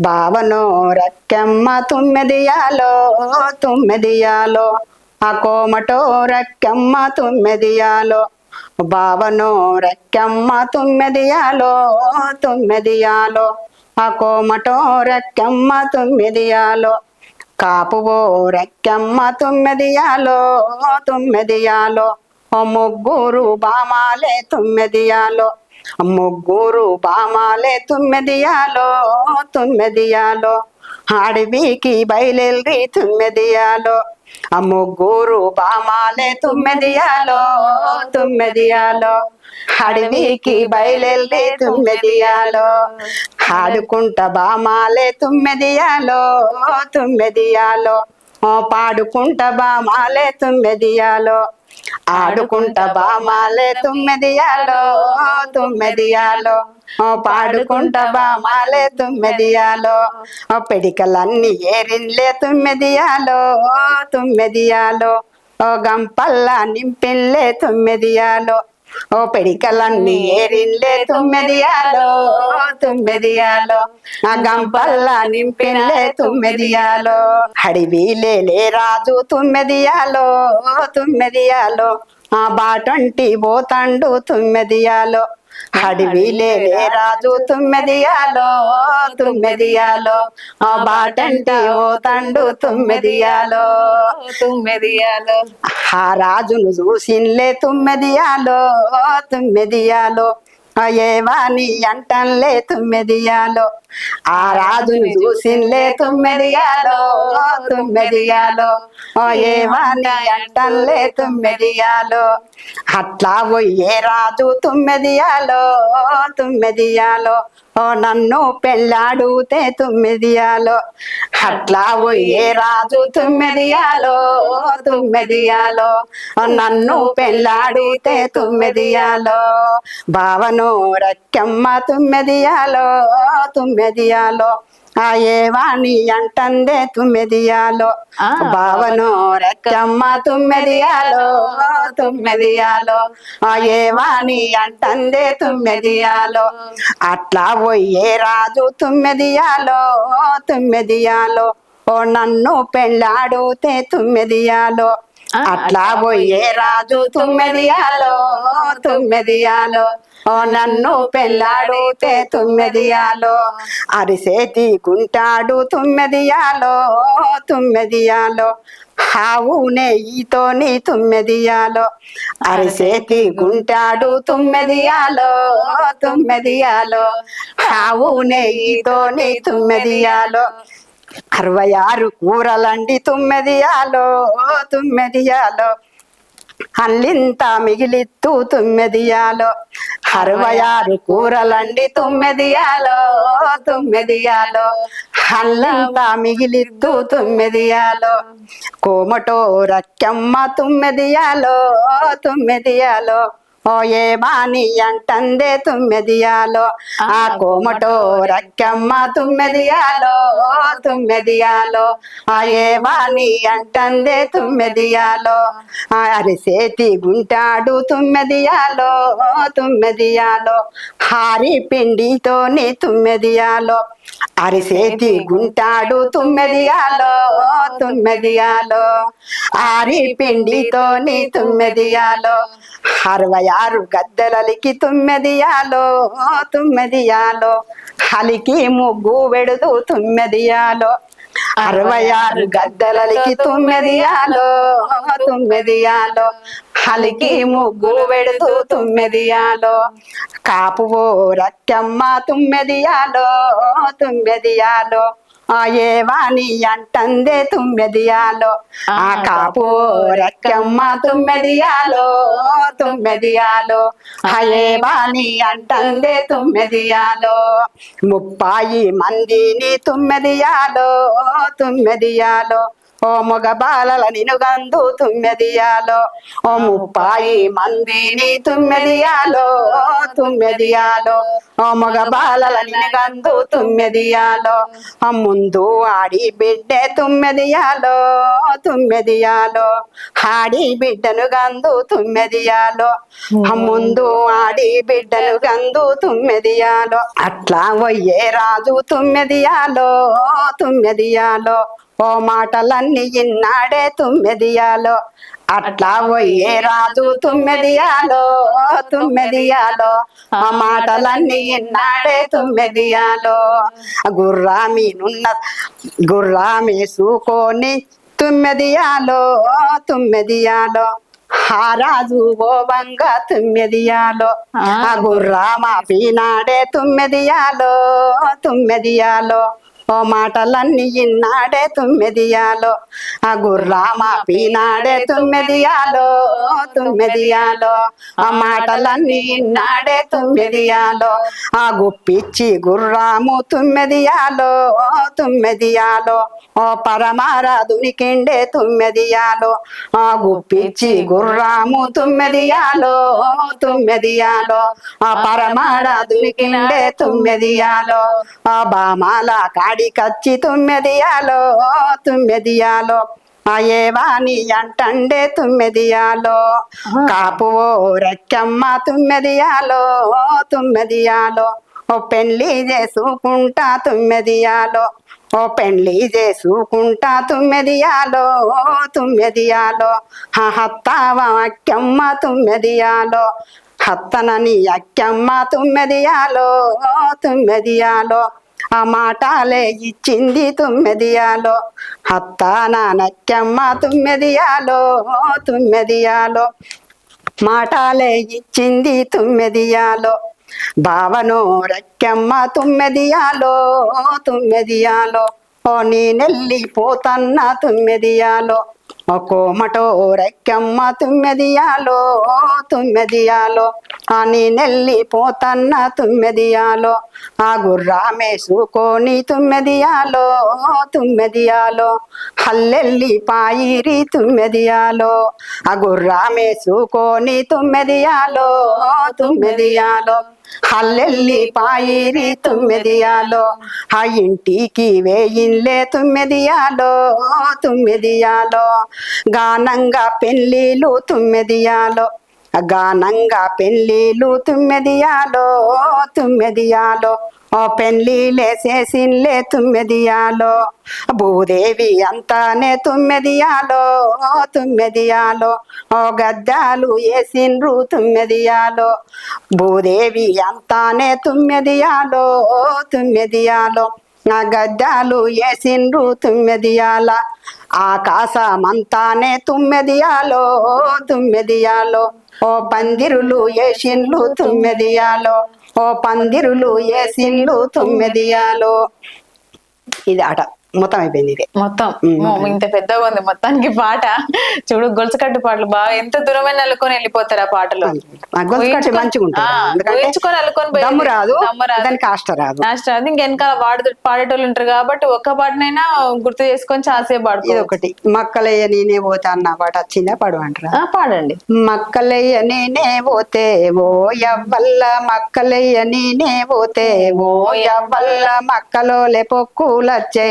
బావనో రక్కెమ్మ తుమ్మెదియాలో తుమ్మెదియాలో. ఆ కోమటో రక్కెమ్మ తుమ్మెదియాలో. బావనో రక్కెమ్మ తుమ్మెదియాలో తుమ్మెదియాలో. ఆ కోమటో రక్కెమ్మ తుమ్మెదియాలో. కాపువో రక్కెమ్మ తుమ్మెదియాలో తుమ్మెదియాలో. ఓ ముగ్గురు బామాలే తుమ్మెదియాలో. ముగ్గురు బామాలే తుమ్మెదియాలో తుమ్మెదియాలో. అడవికి బయలుదేరి తుమ్మెదియాలో. ఆ ముగ్గురు బామాలే తుమ్మెదియాలో తుమ్మెదియాలో. అడవికి బయలుదేరి తుమ్మెదియాలో. ఆడుకుంట బామాలే తుమ్మెదియాలో తుమ్మెదియాలో. పాడుకుంట బామాలే తుమ్మెదియాలో. ఆడుకుంట బామాలే తుమ్మెదియాలో తుమ్మెదియాలో పాడుకుంట బామాలే తుమ్మెదియాలో ఓ పిడికలన్నీ ఏరిన్లే తుమ్మెదియాలో తుమ్మెదియాలో ఓ గంపల్ల నింపిల్లే తుమ్మెదియాలో ఓ పిడికలన్నీ ఏరిన్లే తుమ్మెదియాలో తుమ్మెదియాలో ఆ గంపల్ల నింపిల్లే తుమ్మెదియాలో అడివిలే లే రాజు తుమ్మెదియాలో తుమ్మెదియాలో ఆ బాటంటి పోతండు తుమ్మెదియాలో అడవిలే రాజు తుమ్మెదియాలో తుమ్మెదియాలో ఆ బాటంటి పోతండు తుమ్మెదియాలో తుమ్మెదియాలో ఆ రాజును చూసిన్లే తుమ్మెదియాలో తుమ్మెదియాలో ఏవాని అంటంలే తుమ్మెదియాలో. ఆ రాజుని చూసిన్లే తుమ్మెదియాలో తుమ్మెదియాలో. ఓ ఏవాని అంటంలే తుమ్మెదియాలో. అట్లా పోయే రాజు తుమ్మెదియాలో తుమ్మెదియాలో. ఓ నన్ను పెళ్ళాడుతే తుమ్మెదియాలో. అట్లా పోయే రాజు తుమ్మెదియాలో తుమ్మెదియాలో. ఓ నన్ను పెళ్ళాడితే తుమ్మెదియాలో. భావను రక్కమ్మ తుమ్మెదియాలో తుమ్మెదియాలో. ఆ ఏవాణి అంటందే తుమ్మెదియాలో. భావను రెక్కమ్మ తుమ్మెదియాలో తుమ్మెదియాలో. ఆ ఏవాణి అంటందే తుమ్మెదియాలో. అట్లా పోయే రాజు తుమ్మెదియాలో తుమ్మెదియాలో. ఓ నన్ను పెళ్ళాడుతే తుమ్మెదియాలో. అట్లా పోయే రాజు తుమ్మెదియాలో. తుమ్మెదియాలో. ఓ నన్ను పెళ్ళాడితే తుమ్మెదియాలో అరిసేతి గుంటాడు తుమ్మెదియాలో తుమ్మెదియాలో హావు నెయ్యితోని తుమ్మెదియాలో అరిసేతి గుంటాడు తుమ్మెదియాలో తుమ్మెదియాలో హావు నెయ్యితోని తుమ్మెదియాలో అరవై ఆరు కూరలండి తుమ్మెదియాలో తుమ్మెదియాలో అల్లింత మిగిలిత్తు తుమ్మెదియాలో. అరవై ఆరు కూరలండి తుమ్మెదియాలో తుమ్మెదియాలో. అల్లంత మిగిలిత్తు తుమ్మెదియాలో. కోమటో రక్కమ్మ తుమ్మెదియాలో తుమ్మెదియాలో. ఓ ఏ బాని అంటందే తుమ్మెదియాలో. ఆ కోమటో రక్కమ్మ తుమ్మెదియాలో తుమ్మెదియాలో. ఆ ఏ బాని అంటందే తుమ్మెదియాలో. ఆ అరిసేతి గుంటాడు తుమ్మెదియాలో తుమ్మెదియాలో. హారి పిండితోని తుమ్మెదియాలో. అరిసేతి గుంటాడు తుమ్మెదియాలో తుమ్మెదియాలో ఆరి పిండితోని తుమ్మెదియాలో అరవై ఆరు గద్దెలలికి తుమ్మెదియాలో తుమ్మెదియాలో హలికి ముగ్గు వెడుదు తుమ్మెదియాలో అరవై ఆరు గద్దెలలికి తుమ్మెదియాలో తుమ్మెదియాలో హలికి ముగ్గు వెడుతూ తుమ్మెదియాలో కాపువో రక్కమ్మ తుమ్మెదియాలో తుమ్మెదియాలో ఆ ఏవాని అంటందే తుమ్మెదియాలో ఆ కాపు రెక్కమ్మ తుమ్మెదియాలో తుమ్మెదియాలో ఆ. ఏవాని అంటందే తుమ్మెదియాలో ముప్పాయి మందిని తుమ్మెదియాలో తుమ్మెదియాలో ఓ మొగ బాలల నినుగందు తుమ్మెదియాలో. ఓ ముప్పాయి మందిని తుమ్మెదియాలో తుమ్మెదియాలో. ఓ మొగ బాలల నినుగందు తుమ్మెదియాలో. ఆ ముందు ఆడి బిడ్డే తుమ్మెదియాలో తుమ్మెదియాలో. ఆడి బిడ్డను గందు తుమ్మెదియాలో. ఆ ముందు ఆడి బిడ్డను గందు తుమ్మెదియాలో. అట్లా పోయే రాజు తుమ్మెదియాలో తుమ్మెదియాలో. ఓ మాటలన్నీ ఇన్నాడే తుమ్మెదియాలో. అట్లా పోయే రాజు తుమ్మెదియాలో తుమ్మెదియాలో. ఆ మాటలన్నీ ఇన్నాడే తుమ్మెదియాలో. గుర్రామీనున్న గుర్రామేసుకొని తుమ్మెదియాలో తుమ్మెదియాలో. ఆ రాజు ఓ బంగ తుమ్మెదియాలో. ఆ. గుర్రామ పీనాడే తుమ్మెదియాలో తుమ్మెదియాలో. ఓ మాటలన్నీ ఇన్నాడే తుమ్మెదియాలో. ఆ గుర్రామ పీనాడే తుమ్మెదియాలో తుమ్మెదియాలో. ఆ మాటలన్నీ ఇన్నాడే తుమ్మెదియాలో. ఆ గుప్పిచ్చి గుర్రాము తుమ్మెదియాలో తుమ్మెదియాలో. ఓ పరమారాధునికిండే తుమ్మెదియాలో. ఆ గుప్పిచ్చి గుర్రాము తుమ్మెదియాలో తుమ్మెదియాలో. ఆ పరమారాధునికిండే తుమ్మెదియాలో. ఆ బామాల కాడికచ్చి తుమ్మెదియాలో తుమ్మెదియాలో ఆ ఏవాని అంటండే తుమ్మెదియాలో కాపు ఓ రెక్కమ్మ తుమ్మెదియాలో తుమ్మెదియాలో ఓ పెళ్ళి చేసుకుంటా తుమ్మెదియాలో ఓ పెళ్ళి చేసుకుంటా తుమ్మెదియాలో తుమ్మెదియాలో ఆ హత్తావ అక్కమ్మ తుమ్మెదియాలో హత్తనని అక్కమ్మ తుమ్మెదియాలో తుమ్మెదియాలో ఆ మాటాలే ఇచ్చింది తుమ్మెదియాలో. అత్త నానక్కమ్మ తుమ్మెదియాలో తుమ్మెదియాలో. మాటాలే ఇచ్చింది తుమ్మెదియాలో. భావను రెక్కమ్మ తుమ్మెదియాలో తుమ్మెదియాలో. ఓ నేనెళ్ళిపోతన్న తుమ్మెదియాలో. ఒక్కోమటో కోమటో రెక్కమ్మ తుమ్మెదియాలో తుమ్మెదియాలో. ఆ నేనెళ్ళిపోతన్న తుమ్మెదియాలో. ఆ గుర్రామేసుకోని తుమ్మెదియాలో తుమ్మెదియాలో. హల్లెల్లి పాయిరి తుమ్మెదియాలో. ఆ గుర్రామేసుకోని తుమ్మెదియాలో తుమ్మెదియాలో. హల్లెల్లి పాయిరి తుమ్మెదియాలో. ఆ ఇంటికి వేయిన్లే తుమ్మెదియాలో తుమ్మెదియాలో. గానంగా పెళ్ళిలు తుమ్మెదియాలో. గానంగా పెళ్ళిళ్ళు తుమ్మెదియాలో తుమ్మెదియాలో. ఓ పెళ్ళిలే చేసిన్లే తుమ్మెదియాలో. భూదేవి అంతానే తుమ్మెదియాలో తుమ్మెదియాలో. ఓ గద్దాలు వేసిండ్రు తుమ్మెదియాలో. భూదేవి అంతానే తుమ్మెదియాలో తుమ్మెదియాలో. నా గద్దాలు వేసిండ్రు తుమ్మెదియాల. ఆకాశమంతానే తుమ్మెదియాలో తుమ్మెదియాలో. ఓ పందిరులు వేసిండ్లు తుమ్మెదియాలో. ఓ పందిరులు వేసిండ్లు తుమ్మెదియాలో. ఇది ఆట. మొత్తం. అయిపోయింది ఇదే మొత్తం. ఇంత పెద్దగా ఉంది మొత్తానికి పాట. చూడు గొలుసు కట్టు పాటలు బాగా ఎంత దూరమైన అల్లుకొని వెళ్ళిపోతారు ఆ పాటలు. ఆ గొంతు కట్టి మంచిగా ఉంటుంది. దమ్ము రాదు దమ్ము రాదు. దానికి కాష్ట రాదు. వాడు పాడేటోళ్ళు ఉంటారు కాబట్టి ఒక్క పాటనైనా గుర్తు చేసుకొని చాలాసేపు ఇది పాడుకో ఒకటి. మక్కలయ్య నేనే పోతా అన్న పాట వచ్చిందా? పడు అంటారా? పాడండి. మక్కలయ్య నేనే పోతే ఓ యవ్వల్ల మక్కలయ్య నేనే పోతే ఓ యవ్వల్ల మక్కలోలే పొక్కులచ్చే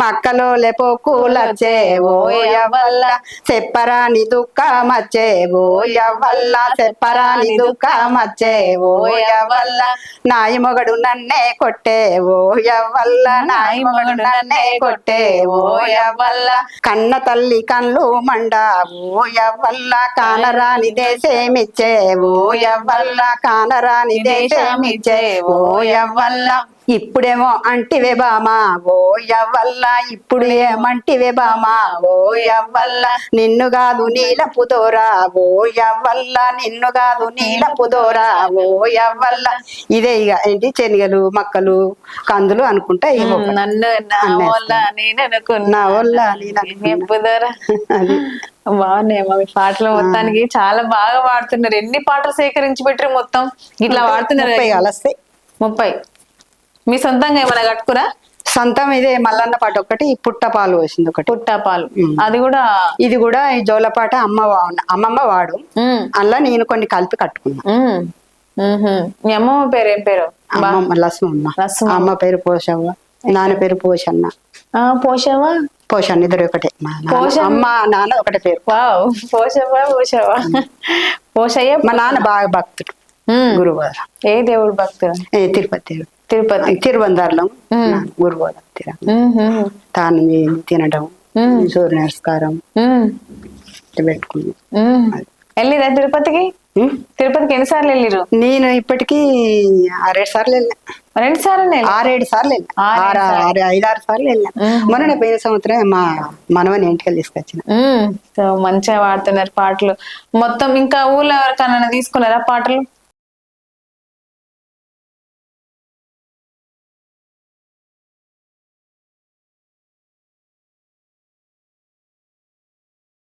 మక్కలోలే పొక్కులచ్చే ఓ యవ్వల్ల చెప్పరాని దుఃఖమచ్చే ఓ యవ్వల్ల చెప్పరాని దుఃఖమచ్చే ఓ యవ్వల్ల నాయి మొగడు నన్నే కొట్టే ఓ యవ్వల్ల నాయి మొగడు నన్నే కొట్టే ఓ యవ్వల్ల కన్న తల్లి కన్లు మండ ఓ యవ్వల్ల కానరాని దేశమిచ్చే ఓ యవ్వల్ల కానరాని దేశమిచ్చే ఓ యవ్వల్ల ఇప్పుడేమో అంటివే బామా ఓ యవ్వల్ల ఇప్పుడు ఏమంటివే బామా ఓ యవ్వల్ల నిన్ను కాదు నీలపు దోరా ఓ యవ్వల్ల నిన్ను కాదు నీలపు దోరా ఓ యవ్వల్ల. ఇదే ఇక ఏంటి? శనగలు మక్కలు కందులు అనుకుంటా. నన్ను నా. వల్ల అది. బాగున్నాయి మా పాటలు మొత్తానికి. చాలా బాగా వాడుతున్నారు ఎన్ని పాటలు సేకరించి పెట్టారు మొత్తం? ఇట్లా కలుస్తాయి. ముప్పై. మీ సొంతంగా ఏమైనా కట్టుకురా? సంతం ఇదే మల్లన్న పాట ఒకటి పుట్ట పాలు వేసింది ఒకటి. పుట్టపాలు. అది కూడా ఇది కూడా ఈ జోలపాట అమ్మ అమ్మమ్మ వాడు. అలా నేను కొన్ని కలిపి కట్టుకున్నా. మీ అమ్మమ్మ పేరు ఏం పేరు? అమ్మమ్మ లస్మమ్మ. అమ్మ పేరు పోషవ్వ. నాన్న పేరు పోషన్న. ఆ, పోషవా పోషన్న ఇద్దరు ఒకటే. అమ్మ నాన్న ఒకటే పేరు. వావ్. పోషవా పోషవా పోషయ్య మా నాన్న బాగా భక్తుడు. గురువారం. ఏ దేవుడు భక్తుడు? ఏ తిరుపతి తిరుపతి తిరువందారులం ఉమ్. గురువారం తిర ఉహుం. తాను తినడం. సూర్య నమస్కారం ఉమ్. వెళ్ళిరా తిరుపతికి. తిరుపతికి ఎన్నిసార్లు వెళ్ళిరు నేను ఇప్పటికీ ఆరేడు సార్లు వెళ్ళా. రెండు సార్లు ఆరేడు సార్లు వెళ్ళా. ఐదారు సార్లు వెళ్ళా. మొన్న పోయిన సంవత్సరం మా మనవని ఇంటికి తీసుకొచ్చిన. సో మంచిగా పాడుతున్నారు పాటలు. మొత్తం ఇంకా ఊళ్ళో ఎవరికన్నా తీసుకున్నారా పాటలు?